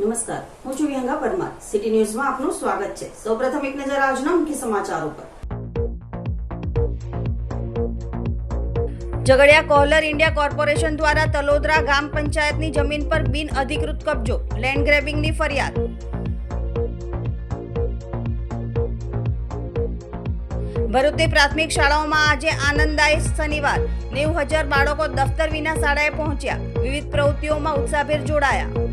નમસ્કાર. હું છું વિહંગા પરમાર. સિટી ન્યૂઝમાં આપનું સ્વાગત છે. સૌપ્રથમ એક નજર આજના મુખ્ય સમાચારો પર. ઝઘડિયા કોહલર ઇન્ડિયા કોર્પોરેશન દ્વારા તલોદરા ગ્રામ પંચાયતની જમીન પર બિન અધિકૃત કબજો, લેન્ડ ગ્રેબિંગની ફરિયાદ. ભરૂચની પ્રાથમિક શાળાઓમાં આજે આનંદદાયી શનિવાર. નેવું હજાર બાળકો દફતર વિના શાળાએ પહોંચ્યા. વિવિધ પ્રવૃત્તિઓમાં ઉત્સાહભેર જોડાયા.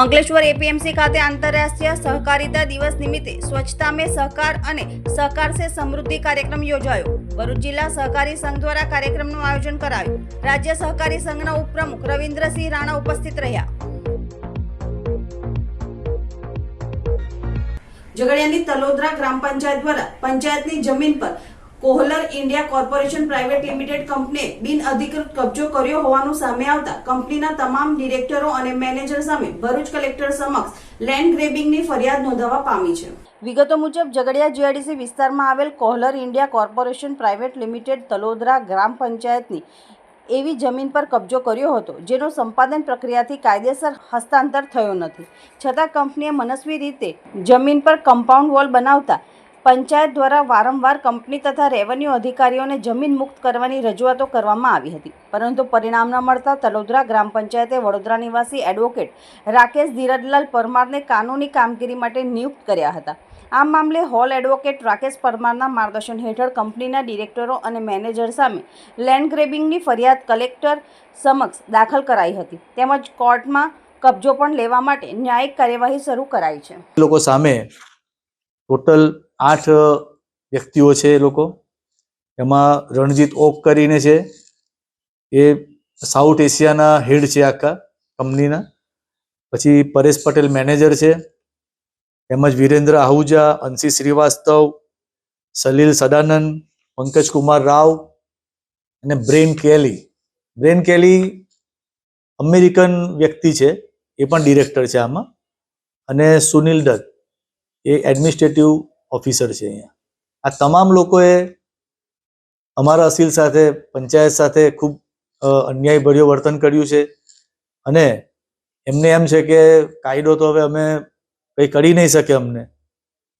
અંકલેશ્વર એપીએમસી ખાતે આંતરરાષ્ટ્રીય સહકારિતા દિવસ નિમિત્તે સ્વચ્છતા મે સહકાર અને સહકાર સે સમૃદ્ધિ કાર્યક્રમ યોજાયો. ભરૂચ જિલ્લા સહકારી સંઘ દ્વારા કાર્યક્રમનું આયોજન કરાયું. રાજ્ય સહકારી સંઘના ઉપપ્રમુખ રવિન્દ્રસિંહ રાણા ઉપસ્થિત રહ્યા. ઝઘડિયાની તલોદરા ગ્રામ પંચાયત દ્વારા પંચાયતની જમીન પર Kohler India corporation private limited કંપનીએ બિન અધિકૃત કબજો કર્યો હોવાનું સામે આવતા કંપનીના તમામ ડિરેક્ટરો અને મેનેજર સામે ભરૂચ કલેક્ટર સમક્ષ લેન્ડ ગ્રેબિંગની ફરિયાદ નોંધાવા પામી છે. વિગતો મુજબ, ઝઘડિયા જીઆઈડીસી વિસ્તારમાં આવેલ Kohler India corporation private limited Talodara ગ્રામ પંચાયતની એવી જમીન પર કબજો કર્યો હતો, જેનો સંપાદન પ્રક્રિયાથી કાયદેસર હસ્તાંતર થયો નથી. છતાં કંપનીએ મનસ્વી રીતે જમીન પર કમ્પાઉન્ડ વોલ બનાવતા પંચાયત દ્વારા વારંવાર કંપની તથા રેવન્યુ અધિકારીઓને જમીન મુક્ત કરવાની રજૂઆતો કરવામાં આવી હતી. પરંતુ પરિણામ ન મળતા તલોદરા ગ્રામ પંચાયતે વડોદરા નિવાસી એડવોકેટ રાકેશ ધીરજલાલ પરમારને કાનૂની કામગીરી માટે નિયુક્ત કર્યા હતા. આ મામલે હોલ એડવોકેટ રાકેશ પરમારના માર્ગદર્શન હેઠળ કંપનીના ડિરેક્ટરો અને મેનેજર સામે લેન્ડ ગ્રેબિંગની ફરિયાદ કલેક્ટર સમક્ષ દાખલ કરાઈ હતી. તેમજ કોર્ટમાં કબજો પણ લેવા માટે ન્યાયિક કાર્યવાહી શરૂ કરાઈ છે. લોકો સામે ટોટલ આઠ વ્યક્તિઓ છે એ લોકો. એમાં રણજીત ઓક કરીને છે. એ સાઉથ એશિયાના હેડ છે આખા કંપનીના. પછી પરેશ પટેલ મેનેજર છે. તેમજ વિરેન્દ્ર આહુજા, અંશી શ્રીવાસ્તવ, સલીલ સદાનંદ, પંકજ કુમાર રાવ અને Brian Kelly. Brian Kelly American વ્યક્તિ છે. એ પણ ડિરેક્ટર છે આમાં. અને સુનિલ દત્ત. એ એડમિનિસ્ટ્રેટિવ ઓફિસર છે અહીંયા. આ તમામ લોકોએ અમારા અસીલ સાથે, પંચાયત સાથે ખૂબ અન્યાય અન્યાયભર્યું વર્તન કર્યું છે. અને એમને એમ છે કે કાયદો તો હવે અમે કંઈ કરી નહીં શકે અમને.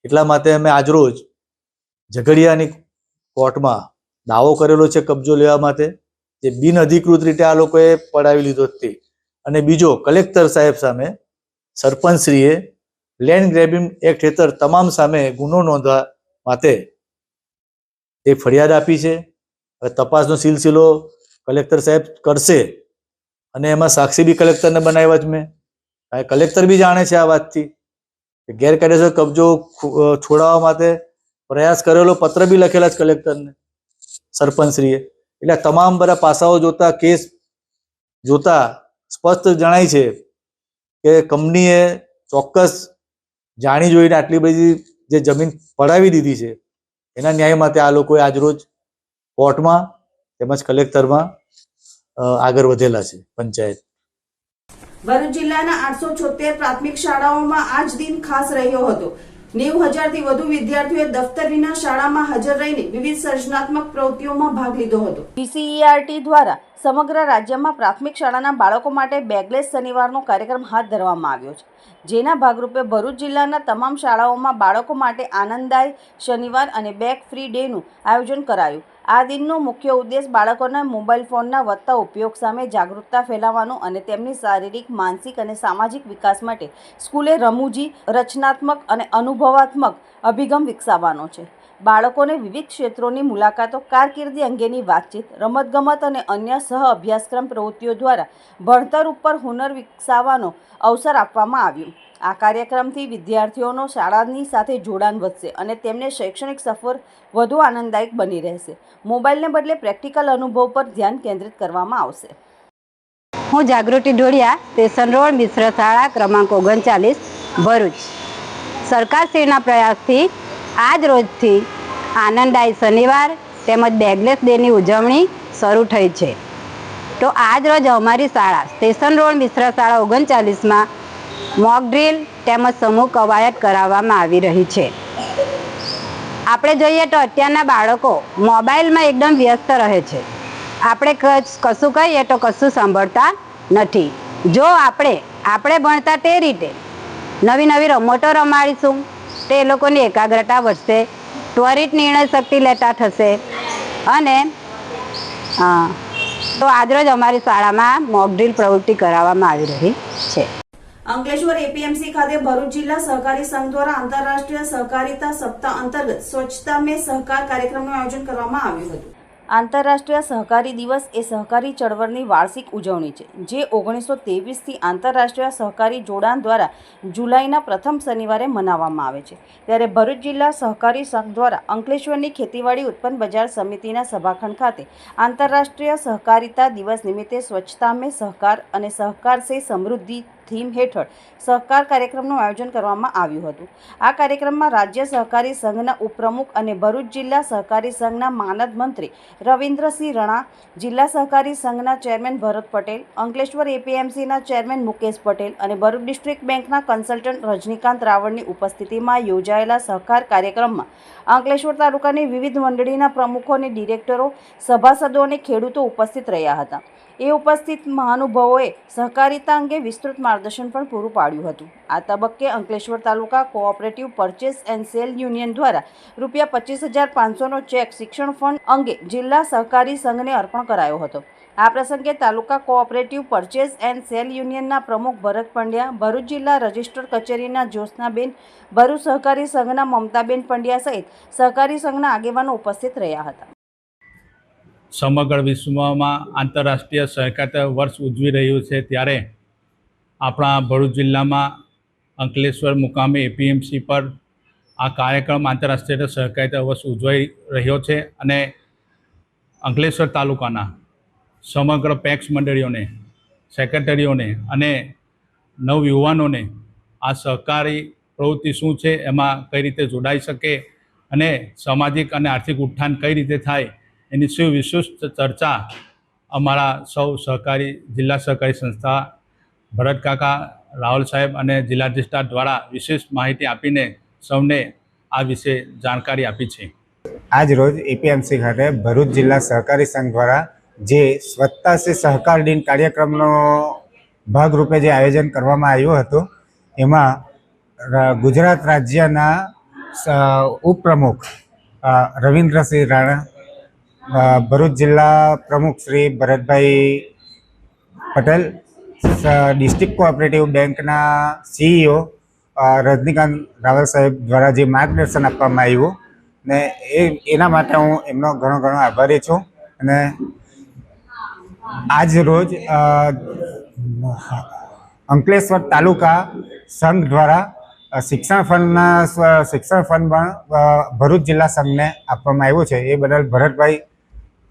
એટલા માટે અમે આજરોજ ઝઘડિયાની કોર્ટમાં દાવો કરેલો છે કબજો લેવા માટે, જે બિન અધિકૃત રીતે આ લોકોએ પડાવી લીધો તે. અને બીજો કલેક્ટર સાહેબ સામે સરપંચશ્રીએ લેન્ડ ગ્રેબિંગ એક્ટ હેઠળ તમામ સામે ગુનો નોંધવા માટે એ ફરિયાદ આપી છે. હવે તપાસનો સિલસિલો કલેક્ટર સાહેબ કરશે અને એમાં સાક્ષી બી કલેક્ટરને બનાવ્યા જ મેં. કલેક્ટર બી જાણે છે આ વાતથી ગેરકાયદેસર કબજો છોડાવવા માટે પ્રયાસ કરેલો પત્ર બી લખેલા છે કલેક્ટરને, સરપંચશ્રીએ. એટલે તમામ બધા પાસાઓ જોતા, કેસ જોતા સ્પષ્ટ જણાય છે કે કંપનીએ ચોક્કસ જાણી જોઈને આટલી બધી જે જમીન પડાવી દીધી છે, એના ન્યાય માટે આ લોકોએ આજરોજ કોર્ટમાં તેમજ કલેક્ટરમાં આગળ વધેલા છે, પંચાયત. ભરૂચ જિલ્લાના આઠસો છોતેર પ્રાથમિક શાળાઓમાં આજ દિન ખાસ રહ્યો હતો. નેવું હજારથી વધુ વિદ્યાર્થીઓએ દફતર વિના શાળામાં હાજર રહીને વિવિધ સર્જનાત્મક પ્રવૃત્તિઓમાં ભાગ લીધો હતો. પીસીઈઆરટી દ્વારા સમગ્ર રાજ્યમાં પ્રાથમિક શાળાના બાળકો માટે બેગલેસ શનિવારનો કાર્યક્રમ હાથ ધરવામાં આવ્યો છે. જેના ભાગરૂપે ભરૂચ જિલ્લાના તમામ શાળાઓમાં બાળકો માટે આનંદદાય શનિવાર અને બેગ ફ્રી ડેનું આયોજન કરાયું. આ દિનનો મુખ્ય ઉદ્દેશ બાળકોના મોબાઈલ ફોનના વધતા ઉપયોગ સામે જાગૃતતા ફેલાવવાનો અને તેમની શારીરિક, માનસિક અને સામાજિક વિકાસ માટે સ્કૂલે રમૂજી, રચનાત્મક અને અનુભવાત્મક અભિગમ વિકસાવવાનો છે. બાળકોને વિવિધ ક્ષેત્રોની મુલાકાતો, કારકિર્દી અંગેની વાતચીત, રમતગમત અને અન્ય સહ અભ્યાસક્રમ પ્રવૃત્તિઓ દ્વારા ભણતર ઉપર હુનર વિકસાવવાનો અવસર આપવામાં આવ્યો. આ કાર્યક્રમથી વિદ્યાર્થીઓનો શાળાની સાથે જોડાણ વધશે અને તેમને શૈક્ષણિક સફર વધુ આનંદદાયક બની રહેશે. મોબાઈલને બદલે પ્રેક્ટિકલ અનુભવ પર ધ્યાન કેન્દ્રિત કરવામાં આવશે. હું જાગૃતિ ઢોળિયા, સ્ટેશન રોડ, મિશ્ર શાળા, ક્રમાંક ઓગણચાલીસ, ભરૂચ. સરકારશ્રીના પ્રયાસથી આજ રોજથી આનંદાય શનિવાર તેમજ બેગલેસ ડેની ઉજવણી શરૂ થઈ છે. તો આજ રોજ અમારી શાળા, સ્ટેશન રોડ, મિશ્ર શાળા ઓગણચાલીસમાં મોક ડ્રીલ તેમજ સમૂહ કવાયત કરાવવામાં આવી રહી છે. આપણે જોઈએ તો અત્યારના બાળકો મોબાઈલમાં એકદમ વ્યસ્ત રહે છે. આપણે કશું કહીએ તો કશું સાંભળતા નથી. જો આપણે આપણે ભણતા તે રીતે નવી નવી રમતો રમાડીશું, તે લોકોની એકાગ્રતા વધશે, ત્વરિત નિર્ણય શક્તિ લેતા થશે અને તો આજરોજ અમારી શાળામાં મોક પ્રવૃત્તિ કરાવવામાં આવી રહી છે. અંકલેશ્વર એપીએમસી ખાતે ભરૂચ જિલ્લા સહકારી સંઘ દ્વારા આંતરરાષ્ટ્રીય સહકારિતા સપ્તાહ અંતર્ગત સ્વચ્છતા મે સહકાર કાર્યક્રમનું આયોજન કરવામાં આવ્યું હતું. આંતરરાષ્ટ્રીય સહકારી દિવસ એ સહકારી ચળવળની વાર્ષિક ઉજવણી છે, જે ઓગણીસો તેવીસથી આંતરરાષ્ટ્રીય સહકારી જોડાણ દ્વારા જુલાઈના પ્રથમ શનિવારે મનાવવામાં આવે છે. ત્યારે ભરૂચ જિલ્લા સહકારી સંઘ દ્વારા અંકલેશ્વરની ખેતીવાડી ઉત્પન્ન બજાર સમિતિના સભાખંડ ખાતે આંતરરાષ્ટ્રીય સહકારિતા દિવસ નિમિત્તે સ્વચ્છતા મે સહકાર અને સહકાર સે સમૃદ્ધિ થીમ હેઠળ સહકાર કાર્યક્રમનું આયોજન કરવામાં આવ્યું હતું. આ કાર્યક્રમમાં રાજ્ય સહકારી સંઘના ઉપપ્રમુખ અને ભરૂચ જિલ્લા સહકારી સંઘના માનદ મંત્રી રવિન્દ્રસિંહ રણા, જિલ્લા સહકારી સંઘના ચેરમેન ભરત પટેલ, અંકલેશ્વર એપીએમસીના ચેરમેન મુકેશ પટેલ અને ભરૂચ ડિસ્ટ્રિક્ટ બેંકના કન્સલ્ટન્ટ રજનીકાંત રાવળની ઉપસ્થિતિમાં યોજાયેલા સહકાર કાર્યક્રમમાં અંકલેશ્વર તાલુકાની વિવિધ મંડળીના પ્રમુખો અને ડિરેક્ટરો, સભાસદો અને ખેડૂતો ઉપસ્થિત રહ્યા હતા. એ ઉપસ્થિત મહાનુભાવોએ સહકારિતા અંગે વિસ્તૃત માર્ગદર્શન પણ પૂરું પાડ્યું હતું. આ તબક્કે Ankleshwar taluka cooperative purchase and sale union દ્વારા રૂપિયા પચીસ હજાર પાંચસોનો ચેક શિક્ષણ ફંડ અંગે જિલ્લા સહકારી સંઘને અર્પણ કરાયો હતો. આ પ્રસંગે taluka cooperative purchase and sale યુનિયનના પ્રમુખ ભરત પંડ્યા, ભરૂચ જિલ્લા રજિસ્ટર કચેરીના જ્યોત્સનાબેન, ભરૂચ સહકારી સંઘના મમતાબેન પંડ્યા સહિત સહકારી સંઘના આગેવાનો ઉપસ્થિત રહ્યા હતા. સમગ્ર વિશ્વમાં આંતરરાષ્ટ્રીય સહકારિતા વર્ષ ઉજવી રહ્યું છે ત્યારે આપણા ભરૂચ જિલ્લામાં અંકલેશ્વર મુકામે એપીએમસી પર આ કાર્યક્રમ આંતરરાષ્ટ્રીય સહકારિતા વર્ષ ઉજવાઈ રહ્યો છે અને અંકલેશ્વર તાલુકાના સમગ્ર પેક્સ મંડળીઓને, સેક્રેટરીઓને અને નવયુવાનોને આ સહકારી પ્રવૃત્તિ શું છે, એમાં કઈ રીતે જોડાઈ શકે અને સામાજિક અને આર્થિક ઉત્થાન કઈ રીતે થાય એની સુવિશિષ્ટ ચર્ચા અમારા સૌ સહકારી, જિલ્લા સહકારી સંસ્થા ભરતકાકા રાહુલ સાહેબ અને જિલ્લા દ્વારા વિશેષ માહિતી આપીને સૌને આ વિશે જાણકારી આપી છે. આજ રોજ એપીએમસી ખાતે ભરૂચ જિલ્લા સહકારી સંઘ દ્વારા જે સ્વચ્છતા સે સહકાર દિન કાર્યક્રમનો ભાગરૂપે જે આયોજન કરવામાં આવ્યું હતું, એમાં ગુજરાત રાજ્યના ઉપપ્રમુખ રવિન્દ્રસિંહ રાણા ભરૂચ જિલ્લા પ્રમુખ શ્રી ભરતભાઈ પટેલ ડિસ્ટ્રિક્ટ કોઓપરેટિવ બેંકના સીઈઓ રજનીકાંત રાવલ સાહેબ દ્વારા જે માર્ગદર્શન આપવામાં આવ્યું ને એ, એના માટે હું એમનો ઘણો ઘણો આભારી છું અને આજ રોજ અંકલેશ્વર તાલુકા સંઘ દ્વારા શિક્ષણ ફંડના શિક્ષણ ફંડ પણ ભરૂચ જિલ્લા સંઘને આપવામાં આવ્યું છે. એ બદલ ભરતભાઈ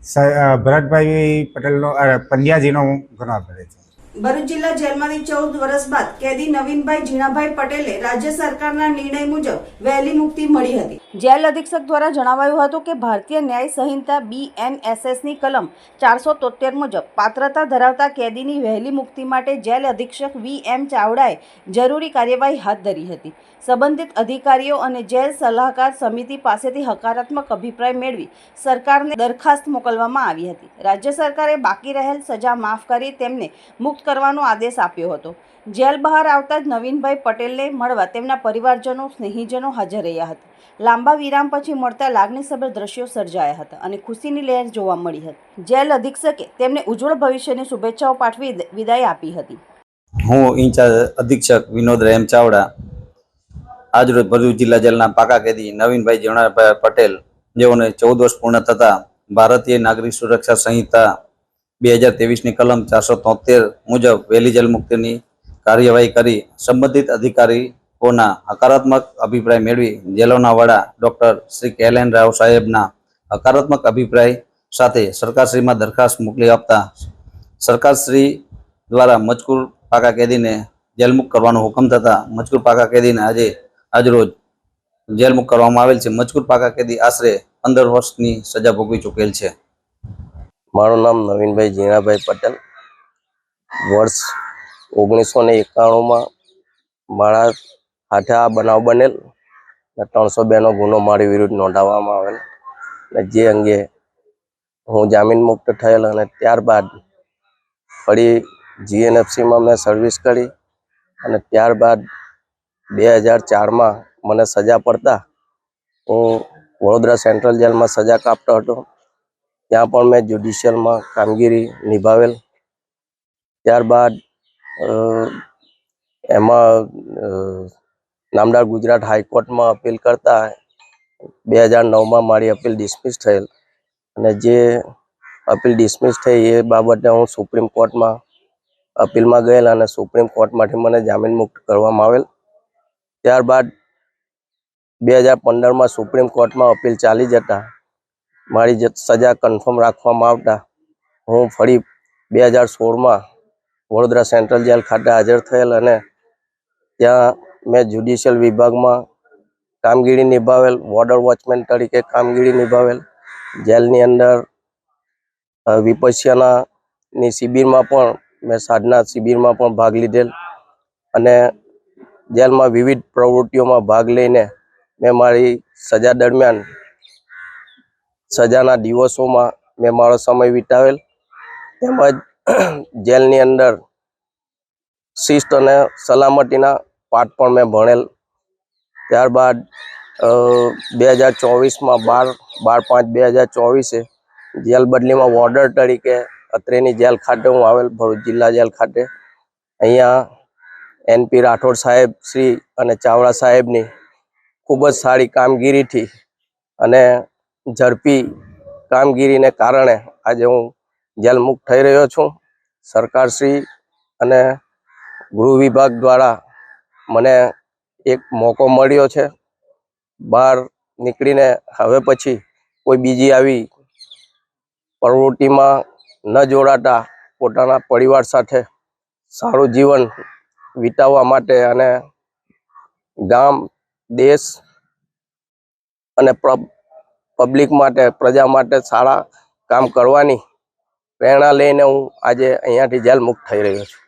ભરતભાઈ પટેલનો પંડ્યાજીનો હું ઘણો આભારી છું. ભરૂચ જિલ્લા જેલમાંથી ચૌદ વર્ષ બાદ કેદી નવીનભાઈ જીણાભાઈ પટેલે રાજ્ય સરકારના નિર્ણય મુજબ વહેલી મુક્તિ મળી હતી. જેલ અધિક્ષક દ્વારા જણાવાયું હતું કે ભારતીય ન્યાય સંહિતા બીએનએસએસની કલમ ચારસો તોતેર મુજબ પાત્રતા ધરાવતા કેદીની વહેલી મુક્તિ માટે જેલ અધિક્ષક વી એમ ચાવડાએ જરૂરી કાર્યવાહી હાથ ધરી હતી. સંબંધિત અધિકારીઓ અને જેલ સલાહકાર સમિતિ પાસેથી હકારાત્મક અભિપ્રાય મેળવી સરકારને દરખાસ્ત મોકલવામાં આવી હતી. રાજ્ય સરકારે બાકી રહેલ સજા માફ કરી તેમને મુક્ત કરવાનો આદેશ આપ્યો હતો. જેલ બહાર આવતા જ નવીનભાઈ પટેલને મળવા તેમના પરિવારજનો, સ્નેહીજનો હાજર રહ્યા હતા. લાંબા વિરામ પછી મળતા લાગણીસભર દ્રશ્યો સર્જાયા હતા અને ખુશીની લહેર જોવા મળી હતી. જેલ અધિક્ષકે તેમને ઉજ્જવળ ભવિષ્યની શુભેચ્છાઓ પાઠવી વિદાય આપી હતી. હું ઇન્ચાર્જ અધિક્ષક વિનોદ રેમ ચાવડા આજરોજ ભરૂચ જિલ્લા જેલના પાકા કેદી નવીનભાઈ જીવણાભાઈ પટેલ, જેઓને ચૌદ વર્ષ પૂર્ણ થતા ભારતીય નાગરિક સુરક્ષા સંહિતા બે હજાર ત્રેવીસની કલમ ચારસો તોતેર મુજબ વહેલી જેલ મુક્તિની કાર્યવાહી કરી સંબંધિત અધિકારીઓના હકારાત્મક અભિપ્રાય મેળવી જેલોના વડા ડોક્ટર શ્રી કેલેન રાવ સાહેબના હકારાત્મક અભિપ્રાય સાથે સરકારશ્રીમાં દરખાસ્ત મોકલી આપતા સરકારશ્રી દ્વારા મજકૂર પાકા કેદીને જેલમુક્ત કરવાનો હુકમ થતા મજકૂર પાકા કેદીને આજે આજરોજ જેલમુક્ત કરવામાં આવેલ છે. મજકૂર પાકા કેદી આશરે પંદર વર્ષની સજા ભોગવી ચૂકેલ છે. મારું નામ નવીનભાઈ જીણાભાઈ પટેલ. વર્ષ ઓગણીસો ને એકાણુંમાં મારા હાથે આ બનાવ બનેલ ને ત્રણસો બેનો ગુનો મારી વિરુદ્ધ નોંધાવવામાં આવેલ. ને જે અંગે હું જામીન મુક્ત થયેલ અને ત્યારબાદ ફરી જીએનએફસીમાં મેં સર્વિસ કરી અને ત્યારબાદ બે હજાર ચારમાં મને સજા પડતા હું વડોદરા સેન્ટ્રલ જેલમાં સજા કાપતો હતો. ત્યાં પણ મેં જ્યુડિશિયલમાં કામગીરી નિભાવેલ. ત્યારબાદ એમાં નામદાર ગુજરાત હાઈકોર્ટમાં અપીલ કરતા બે હજાર નવમાં મારી અપીલ ડિસમિસ થયેલ. અને જે અપીલ ડિસમિસ થઈ એ બાબતે હું સુપ્રીમ કોર્ટમાં અપીલમાં ગયેલ અને સુપ્રીમ કોર્ટમાંથી મને જામીન મુક્ત કરવામાં આવેલ. ત્યારબાદ બે હજાર પંદરમાં સુપ્રીમ કોર્ટમાં અપીલ ચાલી જતા મારી સજા કન્ફર્મ રાખવામાં આવતા હું ફરી બે હજાર સોળમાં વડોદરા સેન્ટ્રલ જેલ ખાતે હાજર થયેલ અને ત્યાં મેં જ્યુડિશિયલ વિભાગમાં કામગીરી નિભાવેલ વોર્ડર વોચમેન તરીકે કામગીરી નિભાવેલ, જેલની અંદર વિપસ્યનાની શિબિરમાં પણ, મેં સાધના શિબિરમાં પણ ભાગ લીધેલ અને જેલમાં વિવિધ પ્રવૃત્તિઓમાં ભાગ લઈને મેં મારી સજા દરમિયાન સજાના દિવસોમાં મેં મારો સમય વિતાવેલ. તેમજ જેલની અંદર શિસ્ત અને સલામતીના પાઠ પણ મેં ભણેલ. ત્યારબાદ બે હજાર ચોવીસમાં બાર બાર પાંચ બે હજાર ચોવીસે જેલ બદલીમાં વોર્ડર તરીકે અત્રેની જેલ ખાતે હું આવેલ, ભરૂચ જિલ્લા જેલ ખાતે. અહીંયા એનપી રાઠોડ સાહેબ, શ્રી અને ચાવડા સાહેબની ખૂબ જ સારી કામગીરીથી અને ઝડપી કામગીરીને કારણે આજે હું જેલમુક્ત થઈ રહ્યો છું. સરકારશ્રી અને ગૃહ વિભાગ દ્વારા મને એક મોકો મળ્યો છે. બહાર નીકળીને હવે પછી કોઈ બીજી આવી પ્રવૃત્તિમાં ન જોડાતા પોતાના પરિવાર સાથે સારું જીવન વિતાવવા માટે અને ગામ, દેશ અને પબ્લિક માટે, પ્રજા માટે સારા કામ કરવાની પ્રેરણા લઈને હું આજે અહીંયાથી જેલ મુક્ત થઈ રહ્યો છું.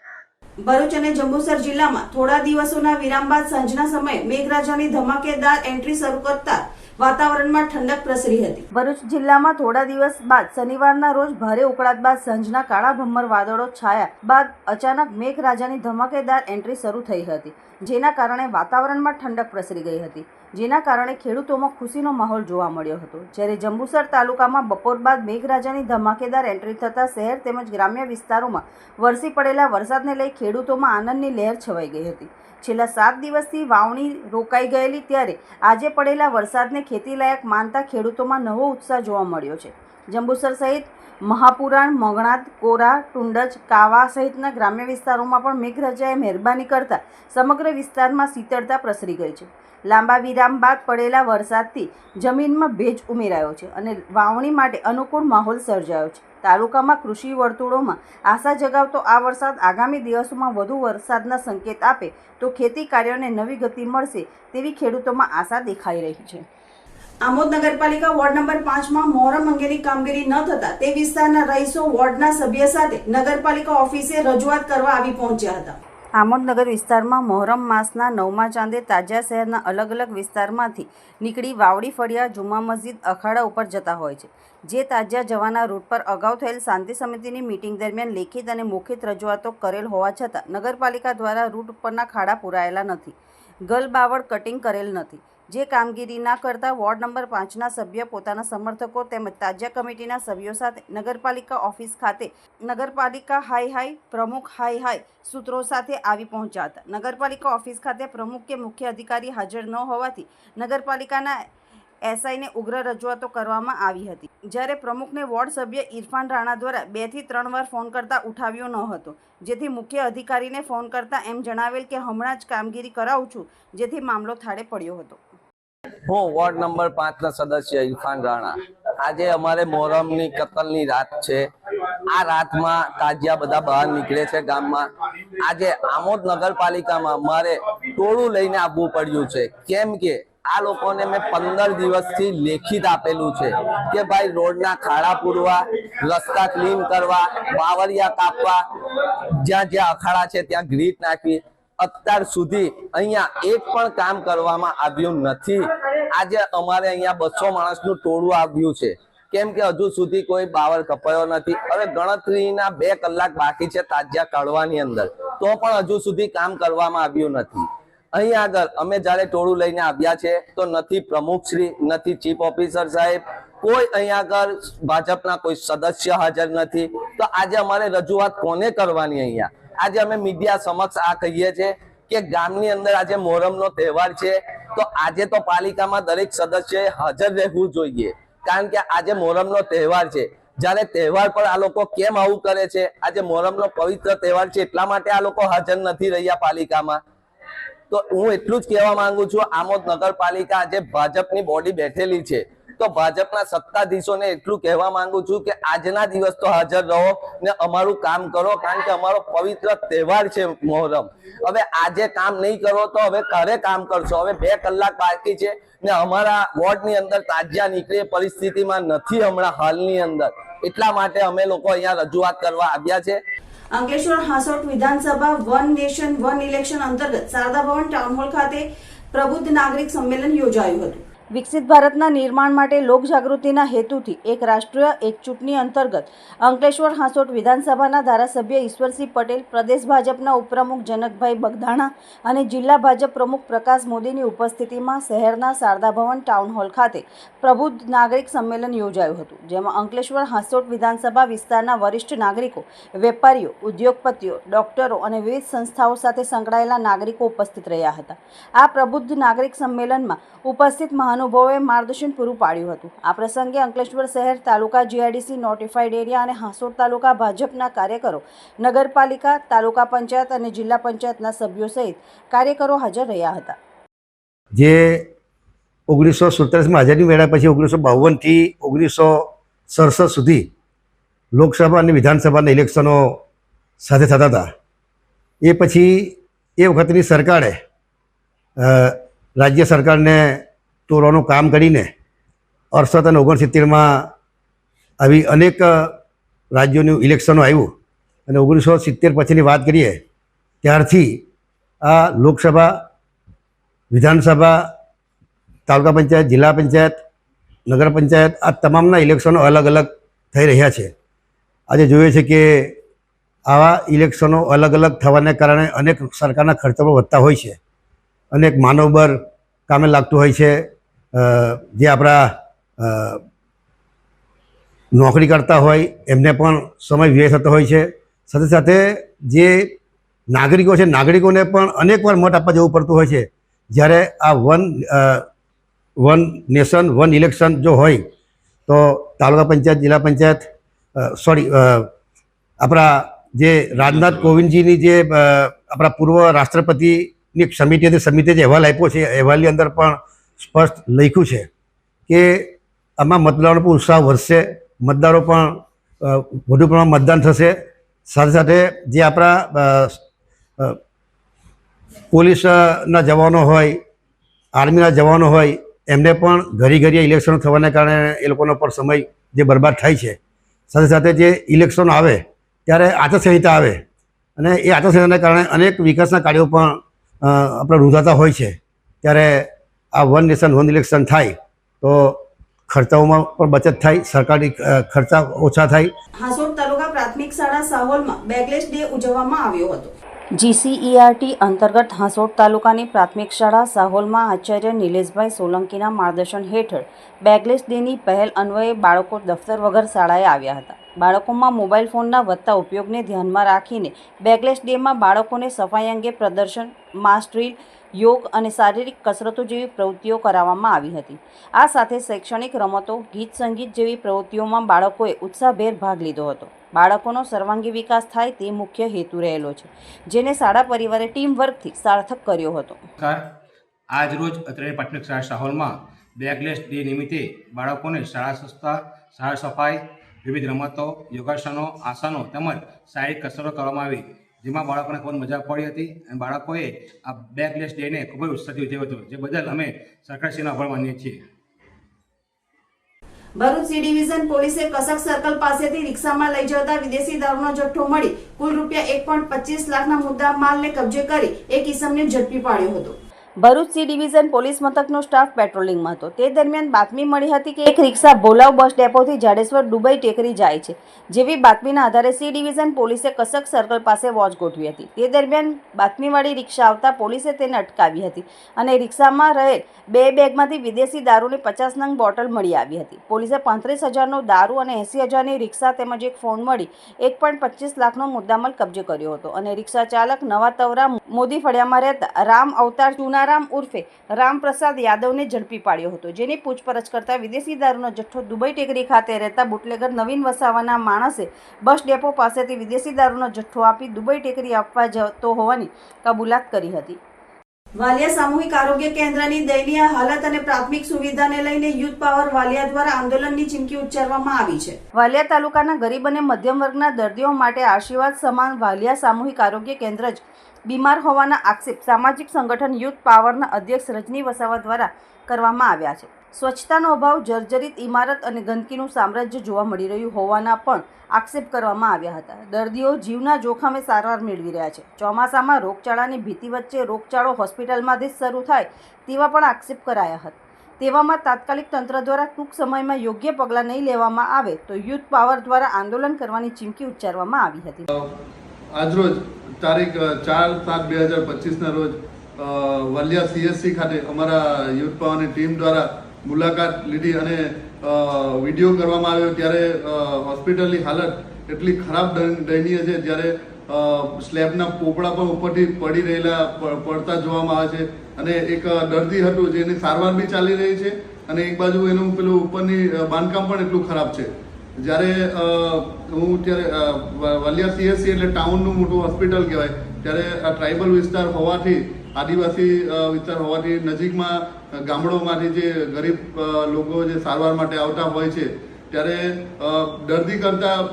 ભરૂચ અને જંબુસર જિલ્લામાં થોડા દિવસોના વિરામ બાદ સાંજના સમયે મેઘરાજાની ધમાકેદાર એન્ટ્રી શરૂ કરતા વાતાવરણમાં ઠંડક પ્રસરી હતી. ભરૂચ જિલ્લામાં થોડા દિવસ બાદ શનિવારના રોજ ભારે ઉકળાટ બાદ સાંજના કાળા ભમ્મર વાદળો છાયા બાદ અચાનક મેઘરાજાની ધમાકેદાર એન્ટ્રી શરૂ થઈ હતી. જેના કારણે વાતાવરણમાં ઠંડક પ્રસરી ગઈ હતી. જેના કારણે ખેડૂતોમાં ખુશીનો માહોલ જોવા મળ્યો હતો. જ્યારે જંબુસર તાલુકામાં બપોર બાદ મેઘરાજાની ધમાકેદાર એન્ટ્રી થતાં શહેર તેમજ ગ્રામ્ય વિસ્તારોમાં વરસી પડેલા વરસાદને લઈ ખેડૂતોમાં આનંદની લહેર છવાઈ ગઈ હતી. છેલ્લા સાત દિવસથી વાવણી રોકાઈ ગયેલી ત્યારે આજે પડેલા વરસાદને ખેતીલાયક માનતા ખેડૂતોમાં નવો ઉત્સાહ જોવા મળ્યો છે. જંબુસર સહિત મહાપુરાણ મગણાદ કોરા, ટુંડજ, કાવા સહિતના ગ્રામ્ય વિસ્તારોમાં પણ મેઘરાજાએ મહેરબાની કરતા સમગ્ર વિસ્તારમાં શીતળતા પ્રસરી ગઈ છે. લાંબા વિરામ બાદ પડેલા વરસાદથી જમીનમાં ભેજ ઉમેરાયો છે અને વાવણી માટે અનુકૂળ માહોલ સર્જાયો છે. તાલુકામાં કૃષિ વર્તુળોમાં આશા જગાવતો આ વરસાદ આગામી દિવસોમાં વધુ વરસાદના સંકેત આપે તો ખેતી કાર્યોને નવી ગતિ મળશે તેવી ખેડૂતોમાં આશા દેખાઈ રહી છે. આમોદ નગરપાલિકા વોર્ડ નંબર પાંચમાં મોહરમ અંગેની કામગીરી ન થતા તે વિસ્તારના રહીશો વોર્ડના સભ્ય સાથે નગરપાલિકા ઓફિસે રજૂઆત કરવા આવી પહોંચ્યા હતા. આમોદ નગર વિસ્તારમાં મોહરમ માસના નવમા ચાંદે તાજા શહેરના અલગ અલગ વિસ્તારમાંથી નીકળી વાવડી ફળિયા જુમા મસ્જિદ અખાડા ઉપર જતા હોય છે, જે તાજા જવાના રૂટ પર અગાઉ થયેલ શાંતિ સમિતિની મીટિંગ દરમિયાન લેખિત અને મૌખિત રજૂઆતો કરેલ હોવા છતાં નગરપાલિકા દ્વારા રૂટ ઉપરના ખાડા પુરાયેલા નથી, ગલબાવડ કટિંગ કરેલ નથી. જે કામગીરી ના કરતા વોર્ડ નંબર પાંચના સભ્ય પોતાના સમર્થકો તેમજ તાજિયા કમિટીના સભ્યો સાથે નગરપાલિકા ઓફિસ ખાતે નગરપાલિકા હાઈ હાઈ પ્રમુખ હાઈ હાઈ સૂત્રો સાથે આવી પહોંચ્યા હતા. નગરપાલિકા ઓફિસ ખાતે પ્રમુખ કે મુખ્ય અધિકારી હાજર ન હોવાથી નગરપાલિકાના એસઆઈને ઉગ્ર રજૂઆતો કરવામાં આવી હતી. જ્યારે પ્રમુખને વોર્ડ સભ્ય ઇરફાન રાણા દ્વારા બેથી ત્રણ વાર ફોન કરતા ઉઠાવ્યો ન હતો. જેથી મુખ્ય અધિકારીને ફોન કરતા એમ જણાવેલ કે, હમણાં જ કામગીરી કરાવું છું. જેથી મામલો થાળે પડ્યો હતો. હું વોર્ડ નંબર પાંચ ના સદસ્ય ઇરફાન રાણા. આજે અમારે મોહરમની કતલની રાત છે. આ રાતમાં તાજિયા બધા બહાર નીકળે છે ગામમાં. આજે આમોદ નગરપાલિકામાં મારે ટોળું લઈને આવવું પડ્યું છે. કેમ કે આ લોકોને મેં પંદર દિવસથી લેખિત આપેલું છે કે ભાઈ રોડના ખાડા પૂરવા, રસ્તા ક્લીન કરવા બાવરિયા કાપવા, જ્યાં જ્યાં અખાડા છે ત્યાં ગ્રીટ નાખવી અત્યાર સુધી અહીંયા એક પણ કામ કરવામાં આવ્યું નથી. આજે અમારે અહીંયા બસો માણસનું ટોળું આવ્યું છે. કેમ કે હજુ સુધી કોઈ બાવર કપાયો નથી. હવે ગણતરીના બે કલાક બાકી છે તાજિયા કાઢવાની અંદર. તો પણ હજુ સુધી કામ કરવામાં આવ્યું નથી. અહીં આગળ અમે જ્યારે ટોળું લઈને આવ્યા છે, તો નથી પ્રમુખશ્રી નથી ચીફ ઓફિસર સાહેબ. કોઈ અહીં આગળ ભાજપના કોઈ સદસ્ય હાજર નથી. તો આજે અમારે રજૂઆત કોને કરવાની અહીંયા? આજે અમે મીડિયા સમક્ષ આ કહીએ છીએ કે ગામની અંદર આજે મોહરમનો તહેવાર છે. તો આજે તો પાલિકામાં દરેક સદસ્યએ હાજર રહેવું જોઈએ. કારણ કે આજે મોહરમનો તહેવાર છે. જ્યારે તહેવાર પર આ લોકો કેમ આવું કરે છે? આજે મોહરમનો પવિત્ર તહેવાર છે. એટલા માટે આ લોકો હાજર નથી રહ્યા પાલિકામાં. તો હું એટલું જ કહેવા માંગુ છું, આમોદ નગરપાલિકા આજે ભાજપની બોડી બેઠેલી છે. તો ભાજપના સત્તાધીશોને એટલું કહેવા માંગુ છું કે આજના દિવસ તો હાજર રહો ને અમારું કામ કરો, કારણ કે અમારો પવિત્ર તહેવાર છે મોહરમ. હવે આજે કામ નહીં કરો તો હવે ક્યારે કામ કરશો? હવે બે કલાક બાકી છે ને અમારા વોર્ડની અંદર તાજિયા નીકળે પરિસ્થિતિમાં નથી હમણાં હાલની અંદર. એટલા માટે અમે લોકો અહીંયા રજૂઆત કરવા આવ્યા છે. અંકલેશ્વર હાંસોટ વિધાનસભા વન નેશન, વન ઇલેક્શન અંતર્ગત શારદા ભવન ટાઉન હોલ ખાતે પ્રબુદ્ધ નાગરિક સંમેલન યોજાયું હતું. વિકસિત ભારતના નિર્માણ માટે લોકજાગૃતિના હેતુથી એક રાષ્ટ્રીય, એક ચૂંટણી અંતર્ગત અંકલેશ્વર હાંસોટ વિધાનસભાના ધારાસભ્ય ઈશ્વરસિંહ પટેલ, પ્રદેશ ભાજપના ઉપપ્રમુખ જનકભાઈ બગદાણા અને જિલ્લા ભાજપ પ્રમુખ પ્રકાશ મોદીની ઉપસ્થિતિમાં શહેરના શારદા ભવન ટાઉન હોલ ખાતે પ્રબુદ્ધ નાગરિક સંમેલન યોજાયું હતું, જેમાં અંકલેશ્વર હાંસોટ વિધાનસભા વિસ્તારના વરિષ્ઠ નાગરિકો, વેપારીઓ, ઉદ્યોગપતિઓ, ડોક્ટરો અને વિવિધ સંસ્થાઓ સાથે સંકળાયેલા નાગરિકો ઉપસ્થિત રહ્યા હતા. આ પ્રબુદ્ધ નાગરિક સંમેલનમાં ઉપસ્થિત મહાનુભાવોએ માર્ગદર્શન પૂરું પાડ્યું હતું. આ પ્રસંગે અંકલેશ્વર શહેર તાલુકા જીઆઈડીસી નોટિફાઈડ એરિયા અને હાંસોટ તાલુકા ભાજપના કાર્યકરો, નગરપાલિકા, તાલુકા પંચાયત અને જિલ્લા પંચાયતના સભ્યો સહિત કાર્યકરો હાજર રહ્યા હતા. જે ઓગણીસો સુડતાલીસમાં આઝાદી મેળવ્યા પછી ઓગણીસો બાવનથી ઓગણીસો સડસઠ સુધી લોકસભા અને વિધાનસભાના ઇલેક્શનો સાથે થતા હતા. એ પછી એ વખતની સરકારે રાજ્ય સરકારને તોડવાનું કામ કરીને અડસઠ અને ઓગણસિત્તેરમાં આવી અનેક રાજ્યોનું ઇલેક્શનો આવ્યું અને ઓગણીસો સિત્તેર પછીની વાત કરીએ ત્યારથી આ લોકસભા, વિધાનસભા, તાલુકા પંચાયત, જિલ્લા પંચાયત, નગર પંચાયત આ તમામના ઇલેક્શનો અલગ અલગ થઈ રહ્યા છે. આજે જોઈએ છે કે આવા ઇલેક્શનો અલગ અલગ થવાને કારણે અનેક સરકારના ખર્ચો પણ વધતા હોય છે. અનેક માનવબળ કામે લાગતું હોય છે. જે આપણા નોકરી કરતા હોય, એમને પણ સમય વ્યય થતો હોય છે. સાથે સાથે જે નાગરિકો છે, નાગરિકોને પણ અનેકવાર મત આપવા જવું પડતું હોય છે. જ્યારે આ one one nation, one election જો હોય, તો તાલુકા પંચાયત, જિલ્લા પંચાયત સોરી આપણા જે રાજનાથ કોવિંદજીની જે આપણા પૂર્વ રાષ્ટ્રપતિની સમિતિ સમિતિએ જે અહેવાલ આપ્યો છે અહેવાલની અંદર પણ સ્પષ્ટ લખ્યું છે કે આમાં મતદારો પણ ઉત્સાહ વધશે, મતદારો પણ વધુ પ્રમાણમાં મતદાન થશે. સાથે સાથે જે આપણા પોલીસના જવાનો હોય, આર્મીના જવાનો હોય, એમને પણ ઘરી ઘરી ઇલેક્શન થવાને કારણે એ લોકોનો પણ સમય જે બરબાદ થાય છે. સાથે સાથે જે ઇલેક્શન આવે, ત્યારે આચારસંહિતા આવે અને એ આચારસંહિતાને કારણે અનેક વિકાસના કાર્યો પણ આપણે રૂંધાતા હોય છે. ત્યારે આ વન નેશન વન ઇલેક્શન થાય તો ખર્ચાઓમાં પણ બચત થાય સરકારી ખર્ચા ઓછા થાય. હાંસોટ તાલુકા પ્રાથમિક શાળા સાહોલમાં બેગલેસ ડે ઉજવવામાં આવ્યો હતો. જીસીઈઆરટી અંતર્ગત હાંસોટ તાલુકાની પ્રાથમિક શાળા સાહોલમાં આચાર્ય નિલેશભાઈ સોલંકીના માર્ગદર્શન હેઠળ બેગલેસ ડેની પહેલ અન્વયે બાળકો દફતર વગર શાળાએ આવ્યા હતા. બાળકોમાં મોબાઈલ ફોનના વધતા ઉપયોગને ધ્યાનમાં રાખીને બેગલેસ ડેમાં બાળકોને સફાઈ અંગે પ્રદર્શન માસ ડ્રીલ યોગ અને શારીરિક કસરતો જેવી પ્રવૃત્તિઓ કરાવવામાં આવી હતી. આ સાથે શૈક્ષણિક રમતો, ગીત સંગીત જેવી પ્રવૃત્તિઓમાં બાળકોએ ઉત્સાહભેર ભાગ લીધો હતો. બાળકોનો સર્વાંગી વિકાસ થાય તે મુખ્ય હેતુ રહેલો છે, જેને શાળા પરિવારે ટીમ વર્કથી સાર્થક કર્યો હતો. આજરોજ અત્રે પ્રાથમિક શાળા સાહોલમાં બેગલેસ ડે નિમિત્તે બાળકોને શાળા સંસ્થા, શાળા સફાઈ, વિવિધ રમતો, યોગાસનો, આસનો તેમજ શારીરિક કસરતો કરવામાં આવી. જેમાં બાળકોને ખૂબ મજા પડી હતી અને બાળકોએ આ બેકલેસ ડેને ખૂબ જ ઉત્સાહથી ઉજવ્યો હતો, જે બદલ અમે સરકારશ્રીનો આભાર માનીએ છીએ. ભરૂચ સી ડિવિઝન પોલીસે કસક સર્કલ પાસેથી રિક્ષામાં લઈ જતા વિદેશી દારૂનો જથ્થો મળી કુલ રૂપિયા એક લાખના મુદ્દા માલને કબજે કરી એક ઇસમને ઝડપી પાડ્યો હતો. ભરૂચ સી ડિવિઝન પોલીસ મથકનો સ્ટાફ પેટ્રોલિંગમાં હતો. તે દરમિયાન બાતમી મળી હતી કે એક રિક્ષા ભોલાવ બસ ડેપોથી જાડેશ્વર, દુબઈ ટેકરી જાય છે, જેવી બાતમીના આધારે સી ડિવિઝન પોલીસે કસક સર્કલ પાસે વોચ ગોઠવી હતી. તે દરમિયાન બાતમીવાળી રિક્ષા આવતા પોલીસે તેને અટકાવી હતી અને રિક્ષામાં રહેલ બે બેગમાંથી વિદેશી દારૂની પચાસ નંગ બોટલ મળી આવી હતી. પોલીસે પાંત્રીસ હજારનો દારૂ અને એંસી હજારની રિક્ષા તેમજ એક ફોન મળી એક પોઈન્ટ પચીસ લાખનો મુદ્દામાલ કબજે કર્યો હતો અને રિક્ષા ચાલક નવા તવરા મોદી ફળિયામાં રહેતા રામ અવતાર ચુનારામ ઉર્ફે રામપ્રસાદ યાદવને ઝડપી પાડ્યો હતો જેની પૂછપરછ કરતા વિદેશી દારૂનો જથ્થો દુબઈ ટેકરી ખાતે રહેતા બુટલેગર નવીન વસાવાના માણસે બસ ડેપો પાસેથી વિદેશી દારૂનો જથ્થો આપી દુબઈ ટેકરી આપવા જતો હોવાની કબૂલાત કરી હતી. વાલિયા સામૂહિક આરોગ્ય કેન્દ્રની દયનીય હાલત અને પ્રાથમિક સુવિધાને લઈને યુથ પાવર વાલિયા દ્વારા આંદોલનની ચીમકી ઉચ્ચારવામાં આવી છે. વાલિયા તાલુકાના ગરીબ અને મધ્યમ વર્ગના દર્દીઓ માટે આશીર્વાદ સમાન વાલિયા સામૂહિક આરોગ્ય કેન્દ્ર જ બીમાર હોવાના આક્ષેપ સામાજિક સંગઠન યુથ પાવરના અધ્યક્ષ રજની વસાવા દ્વારા કરવામાં આવ્યા છે. સ્વચ્છતાનો અભાવ, જર્જરિત ઇમારત અને ગંદકીનું સામ્રાજ્ય જોવા મળી રહ્યું હોવાના પણ આક્ષેપ કરવામાં આવ્યા હતા. દર્દીઓ જીવના જોખમે સારવાર મેળવી રહ્યા છે. ચોમાસામાં રોગચાળાની ભીતિ વચ્ચે રોગચાળો હોસ્પિટલમાંથી જ શરૂ થાય તેવા પણ આક્ષેપ કરાયા હતા. તેવામાં તાત્કાલિક તંત્ર દ્વારા ટૂંક સમયમાં યોગ્ય પગલાં નહીં લેવામાં આવે તો યુથ પાવર દ્વારા આંદોલન કરવાની ચીમકી ઉચ્ચારવામાં આવી હતી. આજરોજ તારીખ ચાર સાત બે હજાર પચીસના રોજ વલિયા સીએસસી ખાતે અમારા યુથ પાવરની ટીમ દ્વારા મુલાકાત લીધી અને વીડિયો કરવામાં આવ્યો ત્યારે હોસ્પિટલની હાલત એટલી ખરાબ દયનીય છે જ્યારે સ્લેબના પોપડા પણ ઉપરથી પડી રહેલા પડતા જોવામાં આવે છે અને એક દર્દી હતું જેની સારવાર બી ચાલી રહી છે અને એક બાજુ એનું પેલું ઉપરની બાંધકામ પણ એટલું ખરાબ છે. જ્યારે હું ત્યારે વલિયા સીએસસી એટલે ટાઉનનું મોટું હોસ્પિટલ કહેવાય, ત્યારે આ ટ્રાઇબલ વિસ્તાર હોવાથી, આદિવાસી વિસ્તાર હોવાથી નજીકમાં ગામડોમાંથી જે ગરીબ લોકો જે સારવાર માટે આવતા હોય છે, ત્યારે દર્દી કરતાં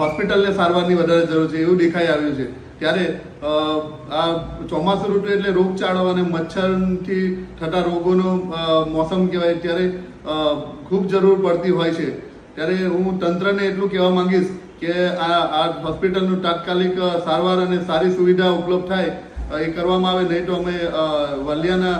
હોસ્પિટલને સારવારની વધારે જરૂર છે એવું દેખાઈ આવ્યું છે. ત્યારે આ ચોમાસું ઋતુ એટલે રોગચાળો અને મચ્છરથી થતા રોગોનો મોસમ કહેવાય, ત્યારે ખૂબ જરૂર પડતી હોય છે. ત્યારે હું તંત્રને એટલું કહેવા માંગીશ કે આ આ હોસ્પિટલનું તાત્કાલિક સારવાર અને સારી સુવિધા ઉપલબ્ધ થાય એ કરવામાં આવે. નહીં તો અમે વલિયાના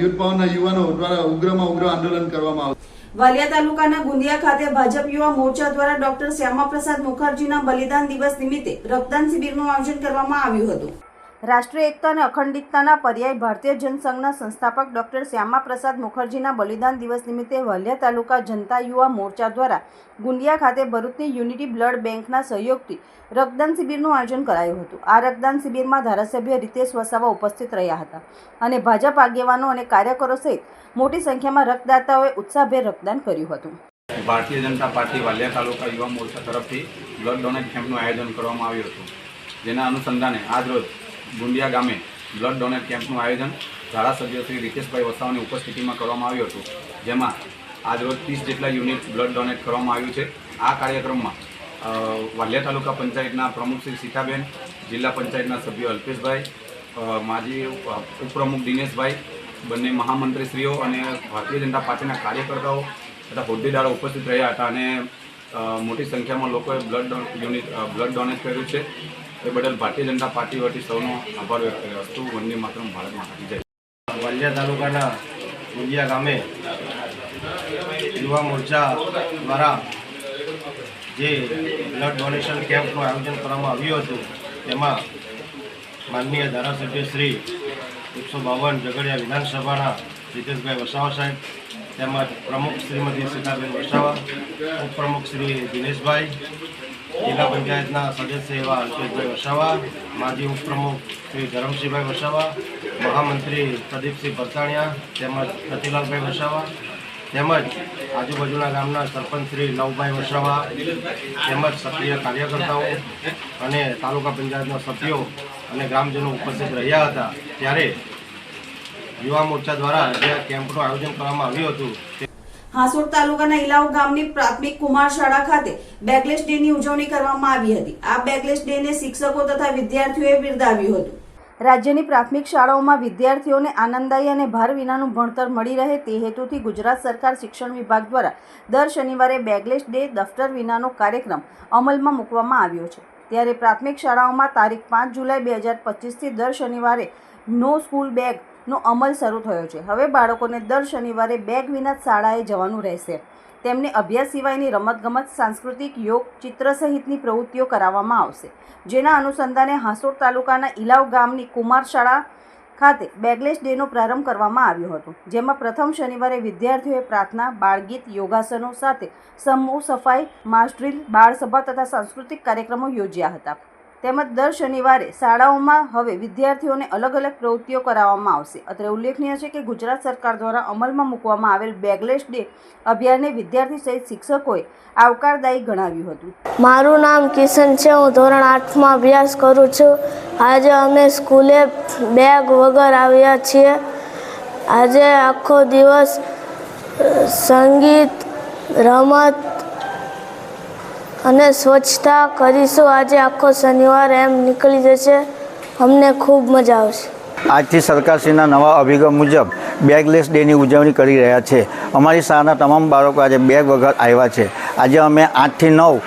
યુથ યુવાનો દ્વારા ઉગ્રમાં ઉગ્ર આંદોલન કરવામાં આવશે. વાલિયા તાલુકાના ગુંદિયા ખાતે ભાજપ યુવા મોરચા દ્વારા ડોક્ટર શ્યામાપ્રસાદ મુખર્જીના બલિદાન દિવસ નિમિત્તે રક્તદાન શિબિરનું આયોજન કરવામાં આવ્યું હતું. રાષ્ટ્રીય એકતા અને અખંડિતતાના પર્યાય ભારતીય જનસંઘના સંસ્થાપક ડૉક્ટર શ્યામા પ્રસાદ મુખર્જીના બલિદાન દિવસ નિમિત્તે વલિયા તાલુકા જનતા યુવા મોરચા દ્વારા ગુંડિયા ખાતે ભરૂચની યુનિટી બ્લડ બેંકના સહયોગથી રક્તદાન શિબિરનું આયોજન કરાયું હતું. આ રક્તદાન શિબિરમાં ધારાસભ્ય રીતેશ વસાવા ઉપસ્થિત રહ્યા હતા અને ભાજપ આગેવાનો અને કાર્યકરો સહિત મોટી સંખ્યામાં રક્તદાતાઓએ ઉત્સાહભેર રક્તદાન કર્યું હતું. ભારતીય જનતા પાર્ટી વાલિયા તાલુકા યુવા મોરચા તરફથી બ્લડ ડોનેટ કેમ્પનું આયોજન કરવામાં આવ્યું હતું. જેના અનુસંધાને આજરોજ ગુંડિયા ગામે બ્લડ ડોનેટ કેમ્પનું આયોજન ધારાસભ્ય શ્રી રીતેશભાઈ વસાવાની ઉપસ્થિતિમાં કરવામાં આવ્યું હતું, જેમાં આજરોજ ત્રીસ જેટલા યુનિટ બ્લડ ડોનેટ કરવામાં આવ્યું છે. આ કાર્યક્રમમાં વાલિયા તાલુકા પંચાયતના પ્રમુખ શ્રી સીતાબેન, જિલ્લા પંચાયતના સભ્યો અલ્પેશભાઈ માજી ઉપપ્રમુખ દિનેશભાઈ, બંને મહામંત્રીશ્રીઓ અને ભારતીય જનતા પાર્ટીના કાર્યકર્તાઓ તથા હોદ્દેદારો ઉપસ્થિત રહ્યા હતા અને મોટી સંખ્યામાં લોકોએ બ્લડ યુનિટ બ્લડ ડોનેટ કર્યું છે. એ બદલ ભારતીય જનતા પાર્ટી વતી સૌનો આભાર વ્યક્ત કર્યો. હતો વંદે માતરમ, ભારત માતા જય. વાલિયા તાલુકાના ગુંડિયા ગામે યુવા મોરચા દ્વારા જે બ્લડ ડોનેશન કેમ્પનું આયોજન કરવામાં આવ્યું હતું, તેમાં માનનીય ધારાસભ્ય શ્રી એકસો બાવન ઝઘડિયા વિધાનસભાના જીતેશભાઈ વસાવા સાહેબ, તેમજ પ્રમુખ શ્રીમતી સીતાબેન વસાવા, ઉપપ્રમુખ શ્રી દિનેશભાઈ જિલ્લા પંચાયતના સદસ્ય એવા અલ્પેશભાઈ વસાવા, માજી ઉપપ્રમુખ શ્રી ધરમસિંહભાઈ વસાવા, મહામંત્રી પ્રદીપસિંહ ભરતાણિયા તેમજ રતિલાલભાઈ વસાવા, તેમજ આજુબાજુના ગામના સરપંચ શ્રી લવભાઈ વસાવા, તેમજ સક્રિય કાર્યકર્તાઓ અને તાલુકા પંચાયતના સભ્યો અને ગ્રામજનો ઉપસ્થિત રહ્યા હતા. ત્યારે યુવા મોરચા દ્વારા જે કેમ્પનું આયોજન કરવામાં આવ્યું હતું હાંસોડ તાલુકાના ઇલાવ ગામની પ્રાથમિક કુમાર શાળા ખાતે બેકલેસ ડે ની ઉજવણી કરવામાં આવી હતી. આ બેકલેસ ડે ને શિક્ષકો તથા વિદ્યાર્થીઓએ બિરદાવ્યું હતું. રાજ્યની પ્રાથમિક શાળાઓમાં વિદ્યાર્થીઓને આનંદદાયી અને ભાર વિનાનું ભણતર મળી રહે તે હેતુથી ગુજરાત સરકાર શિક્ષણ વિભાગ દ્વારા દર શનિવારે બેગલેસ ડે દફતર વિનાનો કાર્યક્રમ અમલમાં મૂકવામાં આવ્યો છે. ત્યારે પ્રાથમિક શાળાઓમાં તારીખ પાંચ જુલાઈ બે હજાર પચીસથી દર શનિવારે નો સ્કૂલ બેગનો અમલ શરૂ થયો છે. હવે બાળકોને દર શનિવારે બેગ વિના શાળાએ જવાનું રહેશે. તેમને અભ્યાસ સિવાયની રમતગમત, સાંસ્કૃતિક યોગ, ચિત્ર સહિતની પ્રવૃત્તિઓ કરાવવામાં આવશે. જેના અનુસંધાને હાંસોડ તાલુકાના ઇલાવ ગામની કુમાર શાળા ખાતે બેગલેસ ડેનો પ્રારંભ કરવામાં આવ્યો હતો. જેમાં પ્રથમ શનિવારે વિદ્યાર્થીઓએ પ્રાર્થના, બાળગીત, યોગાસનો સાથે સમૂહ સફાઈ માસ બાળસભા તથા સાંસ્કૃતિક કાર્યક્રમો યોજ્યા હતા. તેમજ દર શનિવારે શાળાઓમાં હવે વિદ્યાર્થીઓને અલગ અલગ પ્રવૃત્તિઓ કરાવવામાં આવશે. અત્રે ઉલ્લેખનીય છે કે ગુજરાત સરકાર દ્વારા અમલમાં મૂકવામાં આવેલ બેગલેસ ડે અભિયાનને વિદ્યાર્થી સહિત શિક્ષકોએ આવકારદાયી ગણાવ્યું હતું. મારું નામ કિશન છે. હું ધોરણ આઠમાં અભ્યાસ કરું છું. આજે અમે સ્કૂલે બેગ વગર આવ્યા છીએ. આજે આખો દિવસ સંગીત, રમત અને સ્વચ્છતા કરીશું. આજે આખો શનિવાર એમ નીકળી જશે. અમને ખૂબ મજા આવશે. આજથી સરકારશ્રીના નવા અભિગમ મુજબ બેગલેસ ડેની ઉજવણી કરી રહ્યા છે. અમારી શાળાના તમામ બાળકો આજે બેગ વગર આવ્યા છે. આજે અમે આઠથી નવ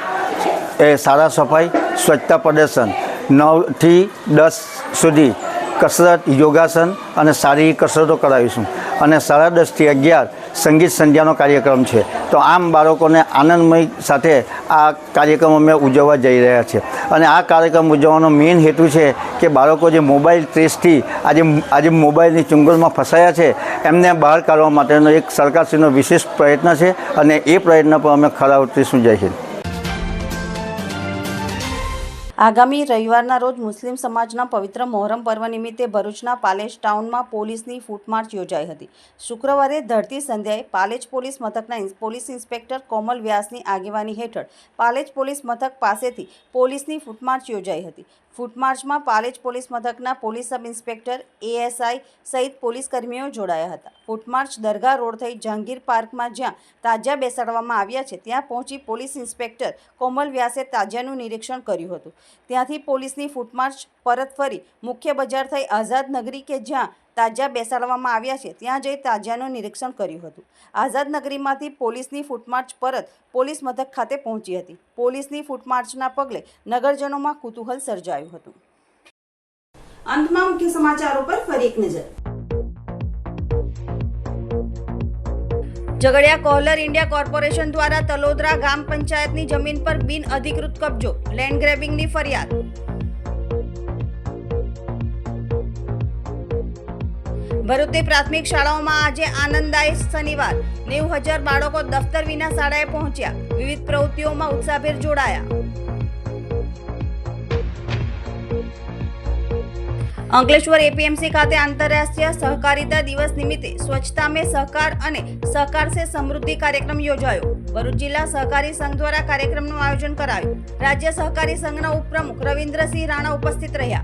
એ શાળા સફાઈ, સ્વચ્છતા પ્રદર્શન, નવથી દસ સુધી કસરત, યોગાસન અને શારીરિક કસરતો કરાવીશું. અને સાડા દસથી અગિયાર સંગીત સંધ્યાનો કાર્યક્રમ છે. તો આમ બાળકોને આનંદમય સાથે આ કાર્યક્રમ અમે ઉજવવા જઈ રહ્યા છે અને આ કાર્યક્રમ ઉજવવાનો મેઇન હેતુ છે કે બાળકો જે મોબાઈલ ટ્રેસથી આજે આજે મોબાઈલની ચુંગલમાં ફસાયા છે, એમને બહાર કાઢવા માટેનો એક સરકારશ્રીનો વિશેષ પ્રયત્ન છે અને એ પ્રયત્ન પર અમે ખરા ઉતરીશું. જય હિન્દ. આગામી રવિવારના રોજ મુસ્લિમ સમાજના પવિત્ર મોહરમ પર્વ નિમિત્તે ભરૂચના પાલેજ ટાઉનમાં પોલીસની ફૂટમાર્ચ યોજાઈ હતી. શુક્રવારે ધરતી સંધ્યાએ પાલેજ પોલીસ મથકના પોલીસ ઇન્સ્પેક્ટર કોમલ વ્યાસની આગેવાની હેઠળ પાલેજ પોલીસ મથક પાસેથી પોલીસની ફૂટમાર્ચ યોજાઈ હતી. ફૂટમાર્ચમાં પાલેજ પોલીસ મથકના પોલીસ સબ ઇન્સ્પેક્ટર એએસઆઈ સહિત પોલીસ કર્મીઓ જોડાયા હતા. ફૂટમાર્ચ દરગાહ રોડ થઈ જહાંગીર પાર્કમાં જ્યાં તાજિયા બેસાડવામાં આવ્યા છે, ત્યાં પહોંચી પોલીસ ઇન્સ્પેક્ટર કોમલ વ્યાસે તાજાનું નિરીક્ષણ કર્યું હતું. ત્યાંથી પોલીસની ફૂટમાર્ચ પરત ફરી મુખ્ય બજાર થઈ આઝાદ નગરી કે જ્યાં તાજિયા બેસાડવામાં આવ્યા છે. ત્યાં જઈ તાજિયાનું નિરીક્ષણ કર્યું હતું. આઝાદ નગરીમાંથી પોલીસની ફૂટમાર્ચ પરત પોલીસ મથક ખાતે પહોંચી હતી. પોલીસની ફૂટમાર્ચના પગલે નગરજનોમાં કુતૂહલ સર્જાયું હતું. અંતમાં મુખ્ય સમાચારો પર ફરી એક નજર. ઝઘડિયા કોહલર ઇન્ડિયા કોર્પોરેશન દ્વારા તલોદરા ગ્રામ પંચાયતની જમીન પર બિન અધિકૃત કબજો. લેન્ડ ગ્રેબિંગની ફરિયાદ. ભરૂચની પ્રાથમિક શાળાઓમાં આજે આનંદદાયી શનિવાર. નેવું હજાર બાળકો દફતર વિના શાળાએ પહોંચ્યા. વિવિધ પ્રવૃત્તિઓમાં ઉત્સાહભેર જોડાયા. અંકલેશ્વર એપીએમસી ખાતે આંતરરાષ્ટ્રીય સહકારિતા દિવસ નિમિત્તે સ્વચ્છતા મે સહકાર અને સહકાર સે સમૃદ્ધિ કાર્યક્રમ યોજાયો. ભરૂચ જિલ્લા સહકારી સંઘ દ્વારા કાર્યક્રમનું આયોજન કરાયું. રાજ્ય સહકારી સંઘના ઉપપ્રમુખ રવિન્દ્રસિંહ રાણા ઉપસ્થિત રહ્યા.